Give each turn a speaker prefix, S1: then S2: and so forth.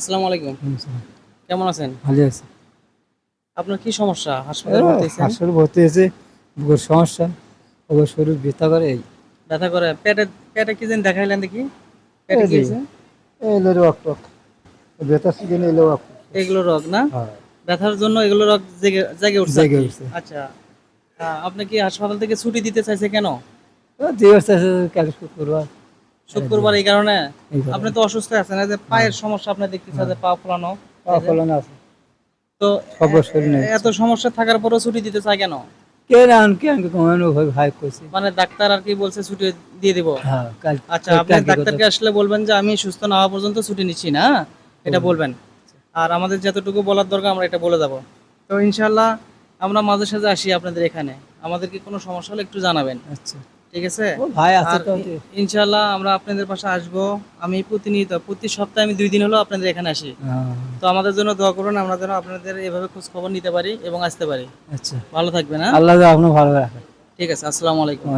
S1: আসসালামু আলাইকুম। কেমন আছেন?
S2: ভালো আছে।
S1: আপনার কি সমস্যা? হাসপাতালে ভর্তি হয়েছেন?
S2: হাসপাতালে ভর্তি হয়েছে। বুকের সমস্যা ওর শরীর ব্যথা করে এই।
S1: ব্যথা করে। পেটে পেটে কি যেন দেখাইলেন দেখি। পেটে কি
S2: রক টক ব্যথা সিজন এলো রক
S1: এগুলো রোগ না?
S2: হ্যাঁ।
S1: ব্যথার জন্য এগুলো রোগ জেগে জেগে উঠছে?
S2: জেগে উঠছে।
S1: আচ্ছা। আপনি কি হাসপাতাল থেকে ছুটি দিতে চাইছে কেন?
S2: দিবস আছে কাল শুক্রবার
S1: এই কারণে আপনি তো অসুস্থ আছেন যে পায়ের সমস্যা আপনি দেখতেছেন যে পা ফোলানো
S2: পাওয়া ফলন আছে।
S1: তো এত সমস্যা থাকার পরেও ছুটি দিতে চায় কেন?
S2: কে না কে আমাকে কমানো ভাই ভাই কইছে।
S1: মানে ডাক্তার আর কি বলছে ছুটি দিয়ে দিব।
S2: হ্যাঁ
S1: আচ্ছা আপনি ডাক্তারকে আসলে বলবেন যে আমি সুস্থ না হওয়া পর্যন্ত ছুটি নিচ্ছি না? এটা বলবেন। আর আমাদের যতটুকু বলার দরকার আমরা এটা বলে যাব। তো ইনশাল্লাহ আমরা মাঝে সাঝে আসি আপনাদের এখানে। আমাদেরকে কোনো সমস্যা হলে একটু জানাবেন।
S2: আচ্ছা।
S1: ঠিক আছে?
S2: ভাই আছে তো
S1: ইনশাআল্লাহ আমরা আপনাদের পাশে আসব। আমি প্রতিনিয়ত প্রতি সপ্তাহে আমি দুই দিন হলো আপনাদের এখানে আসি। তো আমাদের জন্য দোয়া করুন আমরা যেন আপনাদের এভাবে খোঁজ খবর নিতে পারি এবং আসতে পারি।
S2: আচ্ছা।
S1: ভালো থাকবেন হ্যাঁ?
S2: আল্লাহ আপনার ভালো রাখে
S1: ঠিক আছে আসসালামু আলাইকুম।